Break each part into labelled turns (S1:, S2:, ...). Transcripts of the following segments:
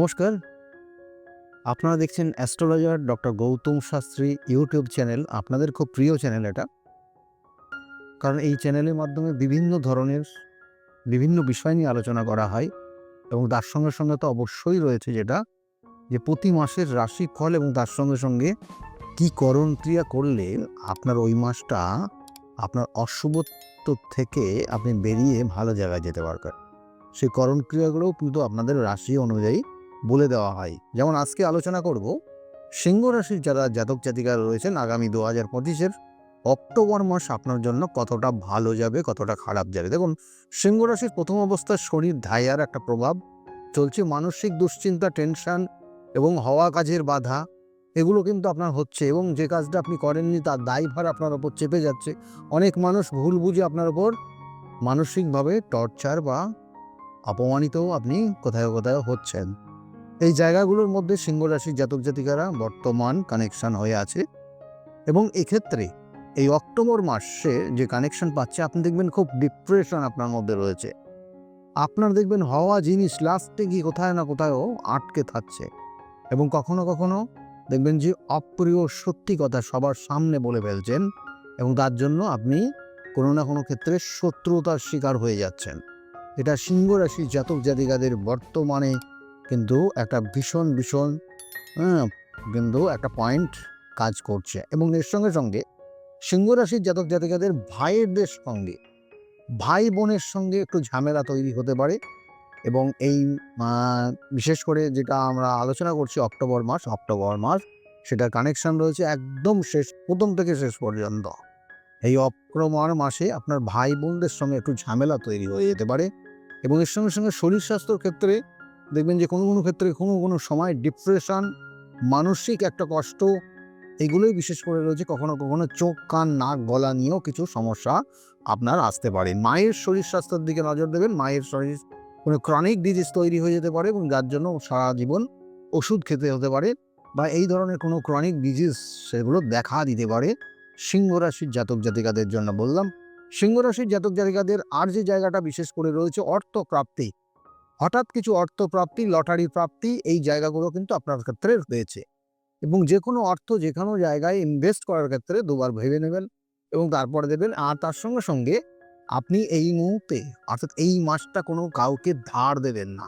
S1: নমস্কার। আপনারা দেখছেন astrologer doctor Gautam Shastri YouTube channel, আপনাদের খুব প্রিয় চ্যানেল এটা। কারণ এই চ্যানেলের মাধ্যমে বিভিন্ন ধরনের, বিভিন্ন বিষয় নিয়ে আলোচনা করা হয় এবং তার সঙ্গে সঙ্গে তো অবশ্যই রয়েছে যেটা, যে প্রতি মাসের রাশিফল এবং তার সঙ্গে সঙ্গে কী করণ ক্রিয়া করলে আপনার ওই মাসটা আপনার অশুভত্ব থেকে আপনি বেরিয়ে ভালো জায়গায় যেতে পারবেন। সেই করণ ক্রিয়াগুলোও কিন্তু আপনাদের রাশি অনুযায়ী বলে দেওয়া হয়। যেমন আজকে আলোচনা করব, সিংহ রাশির যারা জাতক জাতিকা রয়েছেন, আগামী দু হাজার পঁচিশের অক্টোবর মাস আপনার জন্য কতটা ভালো যাবে, কতটা খারাপ যাবে। দেখুন, সিংহ রাশির প্রথম অবস্থায় শরীর ধাইয়ার একটা প্রভাব চলছে, মানসিক দুশ্চিন্তা, টেনশন এবং হওয়া কাজের বাধা, এগুলো কিন্তু আপনার হচ্ছে এবং যে কাজটা আপনি করেননি তার দায়ভার আপনার ওপর চেপে যাচ্ছে। অনেক মানুষ ভুল বুঝে আপনার ওপর মানসিকভাবে টর্চার বা অপমানিতও আপনি কোথায় কোথায় হচ্ছেন। এই জায়গাগুলোর মধ্যে সিংহ রাশির জাতক জাতিকারা বর্তমান কানেকশন হয়ে আছে এবং এক্ষেত্রে এই অক্টোবর মাসে যে কানেকশন পাচ্ছে, আপনি দেখবেন খুব ডিপ্রেশন আপনার মধ্যে রয়েছে। আপনার দেখবেন হওয়া জিনিস লাস্টে গিয়ে কোথায় না কোথাও আটকে থাকছে এবং কখনো কখনো দেখবেন যে অপ্রিয় সত্যি কথা সবার সামনে বলে ফেলছেন এবং তার জন্য আপনি কোনো না কোনো ক্ষেত্রে শত্রুতার শিকার হয়ে যাচ্ছেন। এটা সিংহ রাশির জাতক জাতিকাদের বর্তমানে কিন্তু একটা ভীষণ ভীষণ হ্যাঁ, কিন্তু একটা পয়েন্ট কাজ করছে। এবং এর সঙ্গে সঙ্গে সিংহ রাশির জাতক জাতিকাদের ভাইয়েরদের সঙ্গে ভাই বোনের সঙ্গে একটু ঝামেলা তৈরি হতে পারে। এবং এই বিশেষ করে যেটা আমরা আলোচনা করছি অক্টোবর মাস অক্টোবর মাস সেটার কানেকশন রয়েছে একদম শেষ প্রথম থেকে শেষ পর্যন্ত। এই অক্টোবর মাসে আপনার ভাই বোনদের সঙ্গে একটু ঝামেলা তৈরি হয়ে যেতে পারে। এবং এর সঙ্গে সঙ্গে শরীর স্বাস্থ্যর ক্ষেত্রে দেখবেন যে কোনো কোনো ক্ষেত্রে কোনো কোনো সময় ডিপ্রেশন মানসিক একটা কষ্ট, এগুলোই বিশেষ করে রয়েছে। কখনো কখনো চোখ, কান, নাক, গলা নিয়েও কিছু সমস্যা আপনার আসতে পারে। মায়ের শরীর স্বাস্থ্যের দিকে নজর দেবেন। মায়ের শরীর কোনো ক্রনিক ডিজিজ তৈরি হয়ে যেতে পারে এবং যার জন্য সারা জীবন ওষুধ খেতে হতে পারে বা এই ধরনের কোনো ক্রনিক ডিজিজ সেগুলো দেখা দিতে পারে সিংহ রাশির জাতক জাতিকাদের জন্য বললাম। সিংহ রাশির জাতক জাতিকাদের আর যে জায়গাটা বিশেষ করে রয়েছে অর্থ প্রাপ্তি হঠাৎ কিছু অর্থ প্রাপ্তি লটারি প্রাপ্তি এই জায়গাগুলো কিন্তু আপনার ক্ষেত্রে রয়েছে। এবং যে কোনো অর্থ যে কোনো জায়গায় ইনভেস্ট করার ক্ষেত্রে দুবার ভেবে নেবেন এবং তারপরে দেবেন আর তার সঙ্গে সঙ্গে আপনি এই মুহূর্তে, অর্থাৎ এই মাসটা কোনো কাউকে ধার দেবেন না।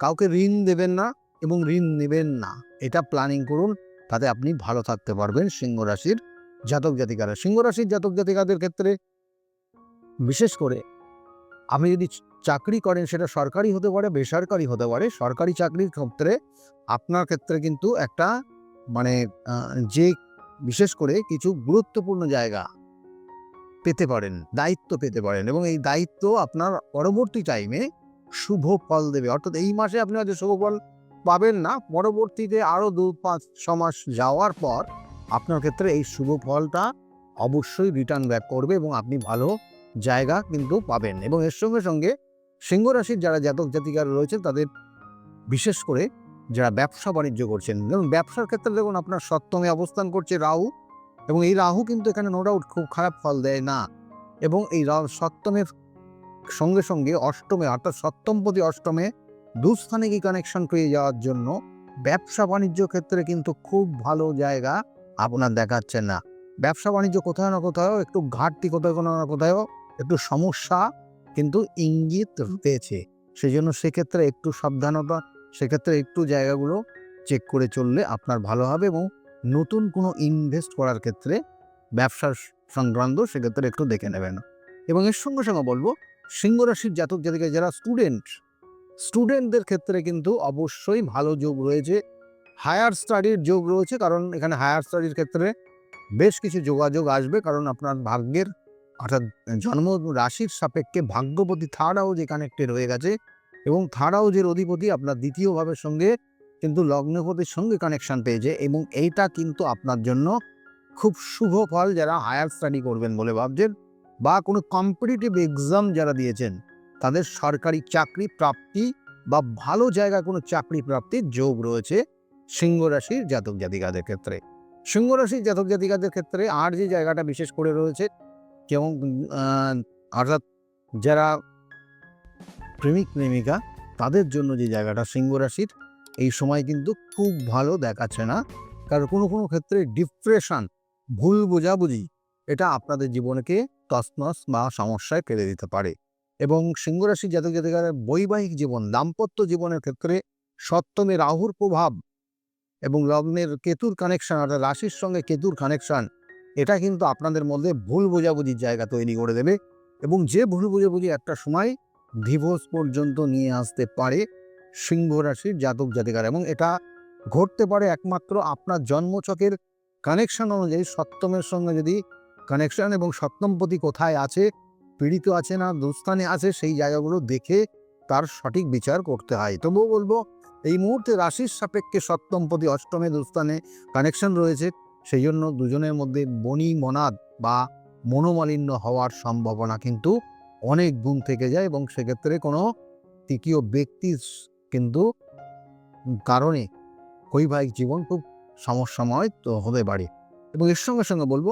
S1: কাউকে ঋণ দেবেন না এবং ঋণ নেবেন না। এটা প্ল্যানিং করুন, তাতে আপনি ভালো থাকতে পারবেন সিংহ রাশির জাতক জাতিকারা। সিংহ রাশির জাতক জাতিকাদের ক্ষেত্রে বিশেষ করে, আমি যদি চাকরি করেন সেটা সরকারি হতে পারে, বেসরকারি হতে পারে। সরকারি চাকরির ক্ষেত্রে আপনার ক্ষেত্রে কিন্তু একটা মানে যে বিশেষ করে কিছু গুরুত্বপূর্ণ জায়গা পেতে পারেন, দায়িত্ব পেতে পারেন এবং এই দায়িত্ব আপনার পরবর্তী টাইমে শুভ ফল দেবে। অর্থাৎ এই মাসে আপনি হয়তো শুভ ফল পাবেন না, পরবর্তীতে আরও দু, পাঁচ, ছ মাস যাওয়ার পর আপনার ক্ষেত্রে এই শুভ ফলটা অবশ্যই রিটার্ন ব্যাক করবে এবং আপনি ভালো জায়গা কিন্তু পাবেন এবং এর সঙ্গে সঙ্গে সিংহ রাশির যারা জাতক জাতিকার রয়েছে তাদের বিশেষ করে যারা ব্যবসা বাণিজ্য করছেন যেমন ব্যবসার ক্ষেত্রে দেখুন আপনার সপ্তমে অবস্থান করছে রাহু এবং এই রাহু কিন্তু এখানে নো ডাউট খুব খারাপ ফল দেয় না এবং এই সপ্তমের সঙ্গে সঙ্গে অষ্টমে অর্থাৎ সপ্তমপতি অষ্টমে দুস্থানে কি কানেকশন পেয়ে যাওয়ার জন্য ব্যবসা বাণিজ্য ক্ষেত্রে কিন্তু খুব ভালো জায়গা আপনার দেখাচ্ছে না। ব্যবসা বাণিজ্য কোথাও না কোথাও একটু ঘাটতি কোথাও কোনো না কোথাও একটু সমস্যা কিন্তু ইঙ্গিত রয়েছে। সেই জন্য সেক্ষেত্রে একটু সাবধানতা, সেক্ষেত্রে একটু জায়গাগুলো চেক করে চললে আপনার ভালো হবে এবং নতুন কোনো ইনভেস্ট করার ক্ষেত্রে ব্যবসার সংক্রান্ত সেক্ষেত্রে একটু দেখে নেবেন। এবং এর সঙ্গে সঙ্গে বলব, সিংহ রাশির জাতক জাতিকা যারা স্টুডেন্ট স্টুডেন্টদের ক্ষেত্রে কিন্তু অবশ্যই ভালো যোগ রয়েছে। হায়ার স্টাডির যোগ রয়েছে কারণ এখানে হায়ার স্টাডির ক্ষেত্রে বেশ কিছু যোগাযোগ আসবে কারণ আপনার ভাগ্যের অর্থাৎ জন্ম রাশির সাপেক্ষে ভাগ্যপতি থার্ড হাউস কানেক্টেড হয়ে গেছে এবং থার্ড হাউসের অধিপতি আপনার দ্বিতীয় ভাবের সঙ্গে কিন্তু লগ্নপতির সঙ্গে কানেকশন পেয়েছে এবং এইটা কিন্তু আপনার জন্য খুব শুভ ফল যারা হায়ার স্টাডি করবেন বলে ভাবছেন বা কোনো কম্পিটিটিভ এক্সাম যারা দিয়েছেন, তাদের সরকারি চাকরি প্রাপ্তি বা ভালো জায়গায় কোনো চাকরি প্রাপ্তির যোগ রয়েছে সিংহ রাশির জাতক জাতিকাদের ক্ষেত্রে। সিংহ রাশির জাতক জাতিকাদের ক্ষেত্রে আর যে জায়গাটা বিশেষ করে রয়েছে আহ, অর্থাৎ যারা প্রেমিক প্রেমিকা তাদের জন্য যে জায়গাটা সিংহ রাশির এই সময় কিন্তু খুব ভালো দেখাচ্ছে না। কারণ কোনো কোনো ক্ষেত্রে ডিপ্রেশন ভুল বোঝাবুঝি এটা আপনাদের জীবনকে তছনছ বা সমস্যায় ফেলে দিতে পারে। এবং সিংহরাশি জাতক জাতিকারের বৈবাহিক জীবন দাম্পত্য জীবনের ক্ষেত্রে সপ্তমে রাহুর প্রভাব এবং লগ্নের কেতুর কানেকশন অর্থাৎ রাশির সঙ্গে কেতুর কানেকশন এটা কিন্তু আপনাদের মধ্যে ভুল বোঝাবুঝির জায়গা তৈরি করে দেবে এবং যে ভুল বোঝাবুঝি একটা সময় ডিভোর্স পর্যন্ত নিয়ে আসতে পারে সিংহ রাশির জাতক জাতিকার এবং এটা ঘটতে পারে একমাত্র আপনার জন্মচকের কানেকশন অনুযায়ী। সপ্তমের সঙ্গে যদি কানেকশন এবং সপ্তমপতি কোথায় আছে, পীড়িত আছে না, দুস্থানে আছে, সেই জায়গাগুলো দেখে তার সঠিক বিচার করতে হয়। তবুও বলব, এই মুহূর্তে রাশির সাপেক্ষে সপ্তমপতি অষ্টমে দুস্থানে কানেকশন রয়েছে। সেই জন্য দুজনের মধ্যে বনি মনাদ বা মনোমালিন্য হওয়ার সম্ভাবনা কিন্তু অনেক গুণ থেকে যায় এবং সেক্ষেত্রে কোনো তৃতীয় ব্যক্তির কিন্তু কারণে বৈবাহিক জীবন খুব সমস্যাময় তো হতে পারে। এবং এর সঙ্গে সঙ্গে বলব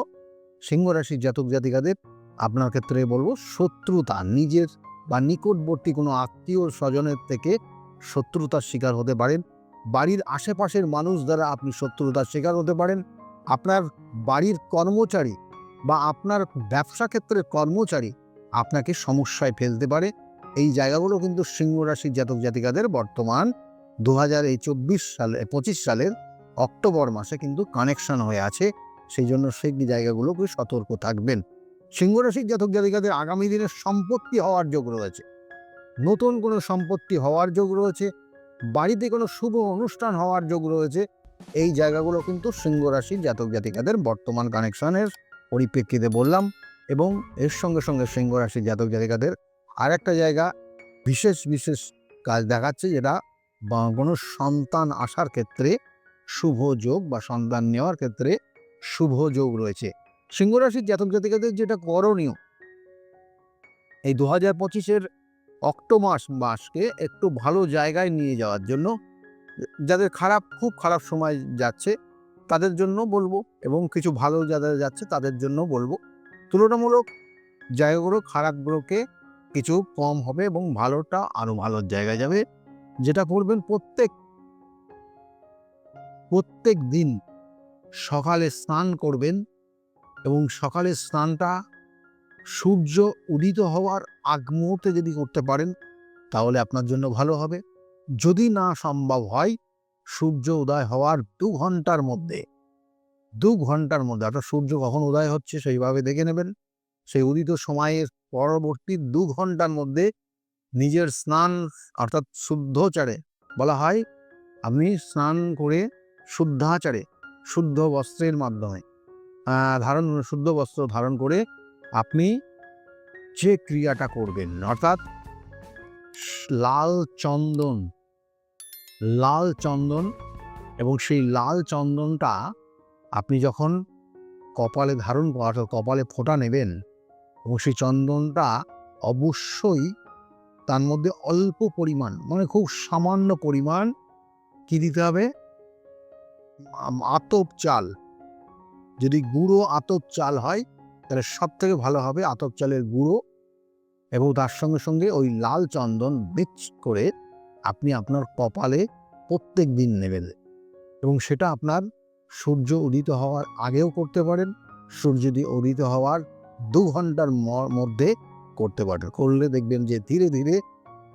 S1: সিংহ রাশির জাতক জাতিকাদের আপনার ক্ষেত্রে বলব, শত্রুতা, নিজের বা নিকটবর্তী কোনো আত্মীয় স্বজনের থেকে শত্রুতার শিকার হতে পারেন। বাড়ির আশেপাশের মানুষ দ্বারা আপনি শত্রুতার শিকার হতে পারেন। আপনার বাড়ির কর্মচারী বা আপনার ব্যবসা ক্ষেত্রের কর্মচারী আপনাকে সমস্যায় ফেলতে পারে। এই জায়গাগুলো কিন্তু সিংহ রাশির জাতক জাতিকাদের বর্তমান দু হাজার এই চব্বিশ সালে পঁচিশ সালের অক্টোবর মাসে কিন্তু কানেকশন হয়ে আছে। সেই জন্য সেই জায়গাগুলোকে সতর্ক থাকবেন। সিংহ রাশির জাতক জাতিকাদের আগামী দিনে সম্পত্তি হওয়ার যোগ রয়েছে। নতুন কোনো সম্পত্তি হওয়ার যোগ রয়েছে। বাড়িতে কোনো শুভ অনুষ্ঠান হওয়ার যোগ রয়েছে। এই জায়গাগুলো কিন্তু সিংহ রাশির জাতক জাতিকাদের বর্তমান কানেকশনের পরিপ্রেক্ষিতে বললাম এবং এর সঙ্গে সঙ্গে সিংহ রাশির জাতক জাতিকাদের আর একটা জায়গা বিশেষ বিশেষ কাজ দেখাচ্ছে যেটা কোনো সন্তান আসার ক্ষেত্রে শুভ যোগ বা সন্তান নেওয়ার ক্ষেত্রে শুভ যোগ রয়েছে। সিংহ রাশির জাতক জাতিকাদের যেটা করণীয় এই দু হাজার পঁচিশের অক্টো মাস মাসকে একটু ভালো জায়গায় নিয়ে যাওয়ার জন্য যাদের খারাপ, খুব খারাপ সময় যাচ্ছে, তাদের জন্য বলব এবং কিছু ভালো যাদের যাচ্ছে, তাদের জন্য বলব। তুলনামূলক জায়গাগুলো খারাপগুলোকে কিছু কম হবে এবং ভালোটা আরও ভালো জায়গায় যাবে। যেটা করবেন প্রত্যেক প্রত্যেক দিন সকালে স্নান করবেন এবং সকালে স্নানটা সূর্য উদিত হওয়ার আগ মুহূর্তে যদি করতে পারেন, তাহলে আপনার জন্য ভালো হবে। যদি না সম্ভব হয়, সূর্য উদয় হওয়ার দু ঘণ্টার মধ্যে। দু ঘণ্টার মধ্যে, অর্থাৎ সূর্য কখন উদয় হচ্ছে সেইভাবে দেখে নেবেন। সেই উদিত সময়ের পরবর্তী দু ঘণ্টার মধ্যে নিজের স্নান, অর্থাৎ শুদ্ধচারে বলা হয়, আপনি স্নান করে শুদ্ধাচারে, শুদ্ধ বস্ত্রের মাধ্যমে ধারণ, শুদ্ধ বস্ত্র ধারণ করে আপনি যে ক্রিয়াটা করবেন, অর্থাৎ লাল চন্দন লাল চন্দন এবং সেই লাল চন্দনটা আপনি যখন কপালে ধারণ অর্থাৎ কপালে ফোঁটা নেবেন এবং সেই চন্দনটা অবশ্যই তার মধ্যে অল্প পরিমাণ মানে খুব সামান্য পরিমাণ কি দিতে হবে? আতপ চাল। যদি গুঁড়ো আতপ চাল হয়, তাহলে সব থেকে ভালো হবে আতপ চালের গুঁড়ো এবং তার সঙ্গে সঙ্গে ওই লাল চন্দন মিক্স করে আপনি আপনার কপালে প্রত্যেক দিন নেবেন এবং সেটা আপনার সূর্য উদিত হওয়ার আগেও করতে পারেন, সূর্য দি- উদিত হওয়ার দু ঘণ্টার মধ্যে করতে পারেন। করলে দেখবেন যে ধীরে ধীরে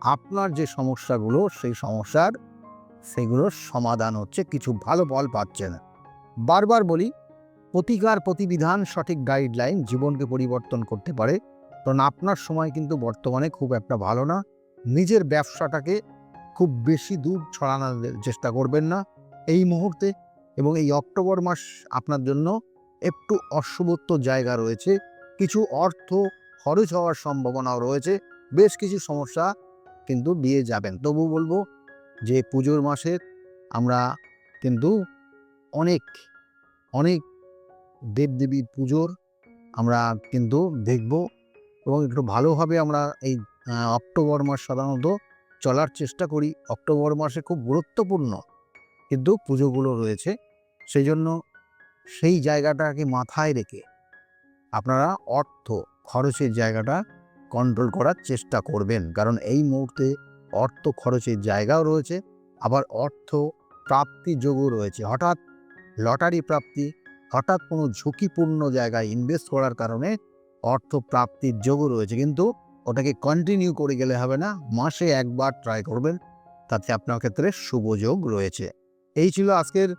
S1: আপনার যে সমস্যাগুলো, সেই সমস্যার সেগুলোর সমাধান হচ্ছে, কিছু ভালো ফল পাচ্ছে না। বারবার বলি, প্রতিকার প্রতিবিধান সঠিক গাইডলাইন জীবনকে পরিবর্তন করতে পারে। কারণ আপনার সময় কিন্তু বর্তমানে খুব একটা ভালো না। নিজের ব্যবসাটাকে খুব বেশি দূর ছড়ানোর চেষ্টা করবেন না এই মুহূর্তে এবং এই অক্টোবর মাস আপনার জন্য একটু অশুভত্ব জায়গা রয়েছে। কিছু অর্থ খরচ হওয়ার সম্ভাবনাও রয়েছে। বেশ কিছু সমস্যা কিন্তু দিয়ে যাবেন। তবু বলব যে পুজোর মাসে আমরা কিন্তু অনেক অনেক দেবদেবীর পুজোর আমরা কিন্তু দেখব এবং একটু ভালোভাবে আমরা এই অক্টোবর মাস সাধারণত চলার চেষ্টা করি, অক্টোবর মাসে খুব গুরুত্বপূর্ণ। কিন্তু পুজোগুলো রয়েছে সেই জন্য সেই জায়গাটাকে মাথায় রেখে আপনারা অর্থ খরচের জায়গাটা কন্ট্রোল করার চেষ্টা করবেন। কারণ এই মুহূর্তে অর্থ খরচের জায়গাও রয়েছে, আবার অর্থ প্রাপ্তি যোগও রয়েছে। হঠাৎ লটারি প্রাপ্তি, হঠাৎ কোনো ঝুঁকিপূর্ণ জায়গায় ইনভেস্ট করার কারণে অর্থ প্রাপ্তির যোগও রয়েছে। কিন্তু ওটাকে কন্টিনিউ করে গেলে হবে না, মাসে একবার ট্রাই করবেন, তাতে আপনার ক্ষেত্রে শুভ যোগ রয়েছে। এই ছিল আজকের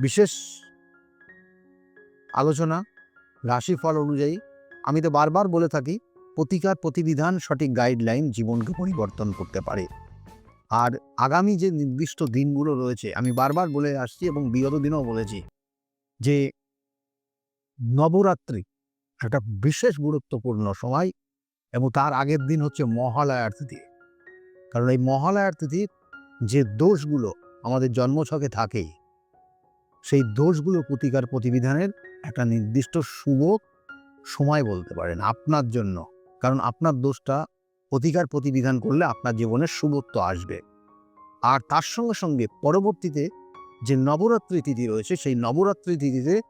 S1: বিশেষ আলোচনা, রাশিফল অনুযায়ী। আমি তো বারবার বলে থাকি, প্রতিকার প্রতিবিধান সঠিক গাইডলাইন জীবনকে পরিবর্তন করতে পারে। আর আগামী যে নির্দিষ্ট দিনগুলো রয়েছে, আমি বারবার বলে আসছি এবং বিগত দিনেও বলেছি যে, নবরাত্রি একটা বিশেষ গুরুত্বপূর্ণ সময়। এবং তার আগের দিন হচ্ছে মহালয়ার তিথি। কারণ এই মহালয়ার তিথির যে দোষগুলো আমাদের জন্মছকে থাকে সেই দোষগুলো প্রতিকার প্রতিবিধানের একটা নির্দিষ্ট শুভ সময় বলতে পারেন আপনার জন্য। কারণ আপনার দোষটা প্রতিকার প্রতিবিধান করলে আপনার জীবনের শুভত্ব আসবে। আর তার সঙ্গে সঙ্গে পরবর্তীতে যে নবরাত্রি তিথি রয়েছে, সেই নবরাত্রি তিথিতে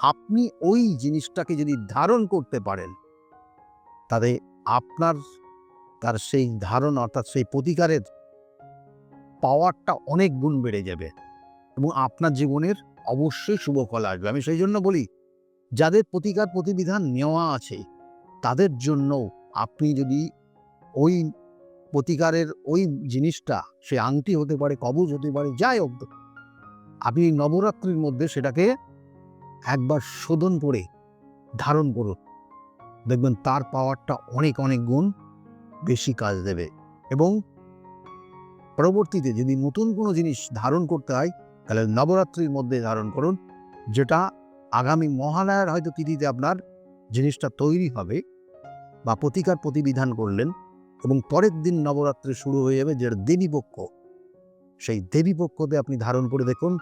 S1: আপনি ওই জিনিসটাকে যদি ধারণ করতে পারেন, তাতে আপনার তার সেই ধারণ অর্থাৎ সেই প্রতিকারের পাওয়ারটা অনেক গুণ বেড়ে যাবে এবং আপনার জীবনের অবশ্যই শুভ ফল আসবে। আমি সেই জন্য বলি, যাদের প্রতিকার প্রতিবিধান নেওয়া আছে, তাদের জন্য আপনি যদি ওই প্রতিকারের ওই জিনিসটা, সে আংটি হতে পারে, কবজ হতে পারে, যাই হোক, আপনি নবরাত্রির মধ্যে সেটাকে একবার শোধন করে ধারণ করুন। দেখবেন তার পাওয়ারটা অনেক অনেক গুণ বেশি কাজ দেবে। এবং পরবর্তীতে যদি নতুন কোনো জিনিস ধারণ করতে হয়, তাহলে নবরাত্রির মধ্যে ধারণ করুন, যেটা আগামী মহালয়ার হয়তো তিথিতে আপনার জিনিসটা তৈরি হবে বা প্রতিকার প্রতিবিধান করলেন এবং পরের দিন নবরাত্রি শুরু হয়ে যাবে, যেটা দেবীপক্ষ সেই দেবীপক্ষতে আপনি ধারণ করে দেখুন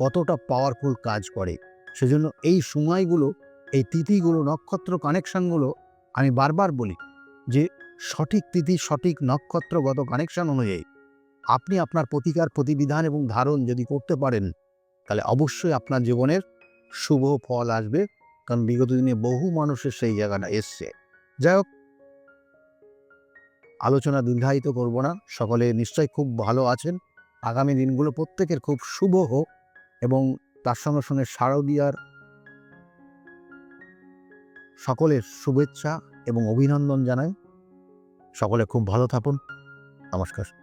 S1: কতটা পাওয়ারফুল কাজ করে। সেজন্য এই সময়গুলো এই তিথিগুলো, নক্ষত্র কানেকশানগুলো আমি বারবার বলি যে, সঠিক তিথি, সঠিক নক্ষত্রগত কানেকশন অনুযায়ী আপনি আপনার প্রতিকার, প্রতিবিধান এবং ধারণ যদি করতে পারেন, তাহলে অবশ্যই আপনার জীবনের শুভ ফল আসবে। কারণ বিগত দিনে বহু মানুষের সেই জায়গাটা এসছে। যাই হোক, আলোচনা দীর্ঘায়িত করব না। সকলে নিশ্চয়ই খুব ভালো আছেন। আগামী দিনগুলো প্রত্যেকের খুব শুভ হোক এবং তার সঙ্গে সঙ্গে শারদীয়ার সকলের শুভেচ্ছা এবং অভিনন্দন জানাই। সকলে খুব ভালো থাকুন। নমস্কার।